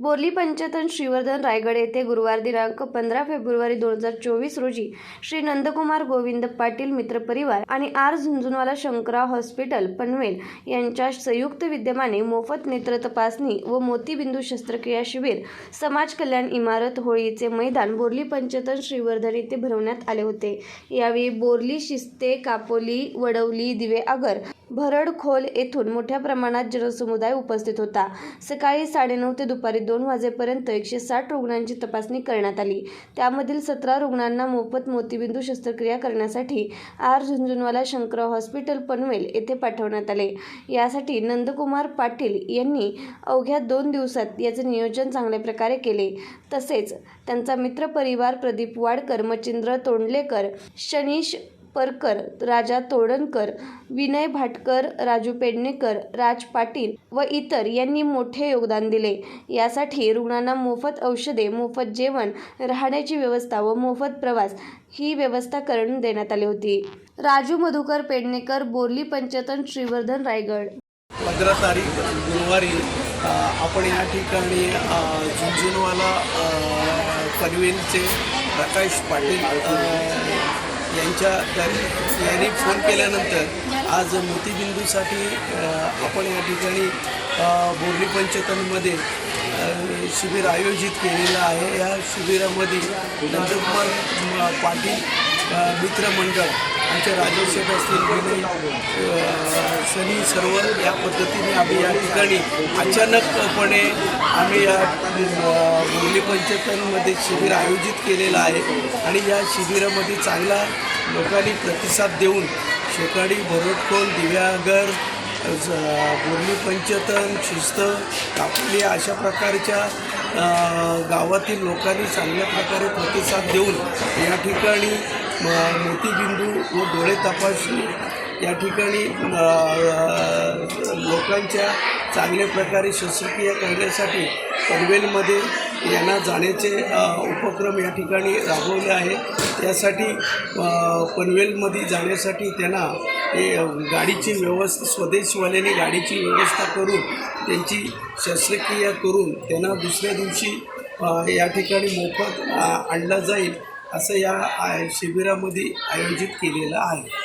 बोरली पंचतन श्रीवर्धन रायगड येथे गुरुवार दिनांक पंधरा फेब्रुवारी दोन हजार चोवीस रोजी श्री नंदकुमार गोविंद पाटील मित्रपरिवार आणि आर झुंझुनवाला शंकरराव हॉस्पिटल पनवेल यांच्या संयुक्त विद्यमाने मोफत नेत्र तपासणी व मोतीबिंदू शस्त्रक्रिया शिबिर समाज कल्याण इमारत होळीचे मैदान बोरली पंचतन श्रीवर्धन येथे भरवण्यात आले होते. यावेळी बोरली शिस्ते कापोली वडवली दिवे आगर भरडखोल येथून मोठ्या प्रमाणात जनसमुदाय उपस्थित होता. सकाळी साडेनऊ ते दुपारी दोन वाजेपर्यंत एकशे साठ रुग्णांची तपासणी करण्यात आली. त्यामधील सतरा रुग्णांना मोफत मोतीबिंदू शस्त्रक्रिया करण्यासाठी आर झुंझुनवाला शंकरराव हॉस्पिटल पनवेल येथे पाठवण्यात आले. यासाठी नंदकुमार पाटील यांनी अवघ्या दोन दिवसात याचे नियोजन चांगल्या प्रकारे केले. तसेच त्यांचा मित्रपरिवार प्रदीप वाडकर मचिंद्र तोंडलेकर शनीश परकर राजा तोडणकर विनय भाटकर राजू पेडणेकर राज पाटील व इतर यांनी मोठे योगदान दिले. यासाठी रुग्णांना मोफत औषधे मोफत जेवण राहण्याची व्यवस्था व मोफत प्रवास ही व्यवस्था करून देण्यात आली होती. राजू मधुकर पेडणेकर बोरली पंचतन श्रीवर्धन रायगड. पंधरा तारीख गुरुवारी आपण या ठिकाणी झुंझुनवाला पनवेलचे प्रकाश पाटील यांच्या यांनी फोन केल्यानंतर आज मोतीबिंदूसाठी आपण या ठिकाणी बोर्ली पंचतनमध्ये शिबिर आयोजित केलेलं आहे. या शिबिरामध्ये नंदकुमार पाटील मित्रमंडळ आमचे राजेश शेठ असतील विनय सनी सर्व या पद्धतीने आम्ही या ठिकाणी अचानकपणे आम्ही या मुरली पंचतनमध्ये शिबिर आयोजित केलेलं आहे. आणि या शिबिरामध्ये चांगला लोकांनी प्रतिसाद देऊन शेकाडी भरतखोल दिव्यागर बोरली पंचतन शिस्त कापली अशा प्रकारच्या गावातील लोकांनी चांगल्या प्रकारे प्रतिसाद देऊन या ठिकाणी मोतीबिंदू व डोळे तपासणी या ठिकाणी लोकांच्या चांगल्या प्रकारे शस्त्रक्रिया करण्यासाठी पनवेलमध्ये यांना जाण्याचे उपक्रम या ठिकाणी राबवले आहे. त्यासाठी पनवेलमध्ये जाण्यासाठी त्यांना हे गाडीची व्यवस्था स्वदेशवाल्याने गाडीची व्यवस्था करून त्यांची शस्त्रक्रिया करून त्यांना दुसऱ्या दिवशी या ठिकाणी मोफत आणला जाईल. असं या आय शिबिरामध्ये आयोजित केलेलं आहे.